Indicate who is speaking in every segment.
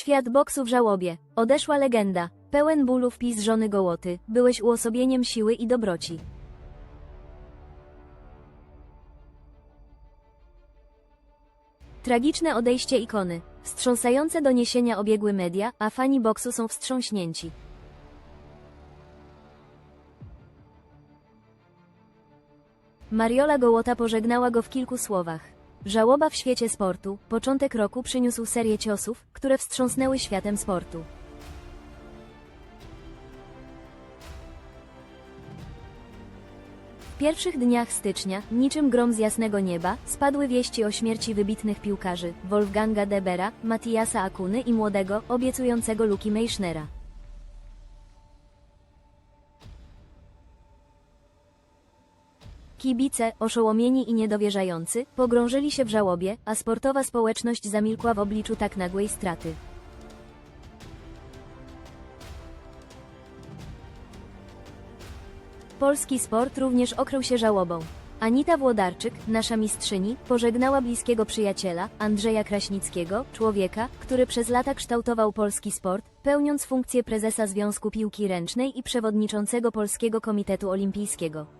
Speaker 1: Świat boksu w żałobie. Odeszła legenda. Pełen bólu wpis żony Gołoty. Byłeś uosobieniem siły i dobroci. Tragiczne odejście ikony. Wstrząsające doniesienia obiegły media, a fani boksu są wstrząśnięci. Mariola Gołota pożegnała go w kilku słowach. Żałoba w świecie sportu, początek roku przyniósł serię ciosów, które wstrząsnęły światem sportu. W pierwszych dniach stycznia, niczym grom z jasnego nieba, spadły wieści o śmierci wybitnych piłkarzy Wolfganga Debera, Matiasa Akuny i młodego, obiecującego Luki Meisznera. Kibice, oszołomieni i niedowierzający, pogrążyli się w żałobie, a sportowa społeczność zamilkła w obliczu tak nagłej straty. Polski sport również okrył się żałobą. Anita Włodarczyk, nasza mistrzyni, pożegnała bliskiego przyjaciela, Andrzeja Kraśnickiego, człowieka, który przez lata kształtował polski sport, pełniąc funkcję prezesa Związku Piłki Ręcznej i przewodniczącego Polskiego Komitetu Olimpijskiego.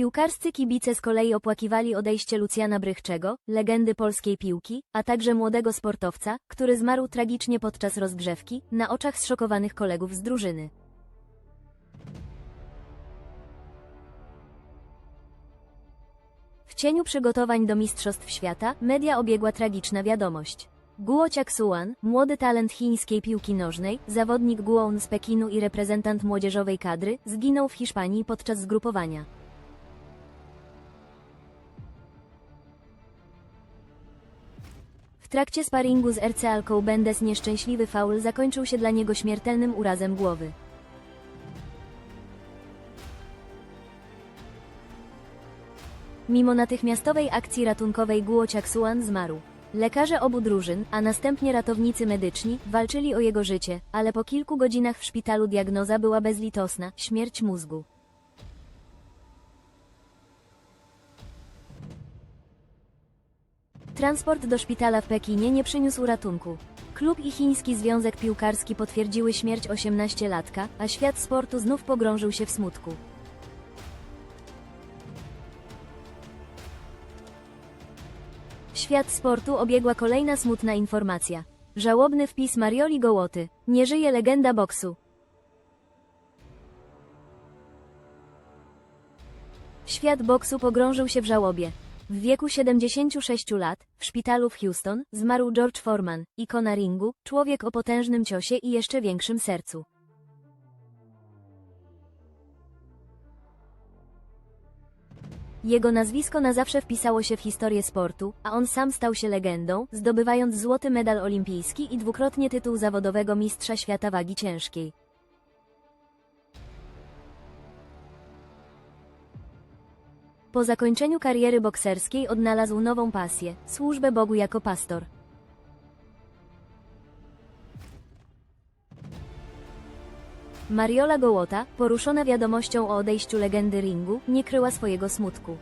Speaker 1: Piłkarscy kibice z kolei opłakiwali odejście Lucjana Brychczego, legendy polskiej piłki, a także młodego sportowca, który zmarł tragicznie podczas rozgrzewki, na oczach zszokowanych kolegów z drużyny. W cieniu przygotowań do Mistrzostw Świata, media obiegła tragiczna wiadomość. Guo Chiaksuan, młody talent chińskiej piłki nożnej, zawodnik Guoun z Pekinu i reprezentant młodzieżowej kadry, zginął w Hiszpanii podczas zgrupowania. Trakcie sparingu z RC Alką Bendes nieszczęśliwy faul zakończył się dla niego śmiertelnym urazem głowy. Mimo natychmiastowej akcji ratunkowej Guo Chiaksuan zmarł. Lekarze obu drużyn, a następnie ratownicy medyczni, walczyli o jego życie, ale po kilku godzinach w szpitalu diagnoza była bezlitosna – śmierć mózgu. Transport do szpitala w Pekinie nie przyniósł ratunku. Klub i chiński związek piłkarski potwierdziły śmierć 18-latka, a świat sportu znów pogrążył się w smutku. Świat sportu obiegła kolejna smutna informacja. Żałobny wpis Marioli Gołoty. Nie żyje legenda boksu. Świat boksu pogrążył się w żałobie. W wieku 76 lat, w szpitalu w Houston, zmarł George Foreman, ikona ringu, człowiek o potężnym ciosie i jeszcze większym sercu. Jego nazwisko na zawsze wpisało się w historię sportu, a on sam stał się legendą, zdobywając złoty medal olimpijski i dwukrotnie tytuł zawodowego mistrza świata wagi ciężkiej. Po zakończeniu kariery bokserskiej odnalazł nową pasję służbę Bogu jako pastor. Mariola Gołota, poruszona wiadomością o odejściu legendy ringu, nie kryła swojego smutku.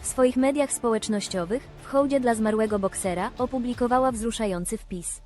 Speaker 1: W swoich mediach społecznościowych, w hołdzie dla zmarłego boksera, opublikowała wzruszający wpis.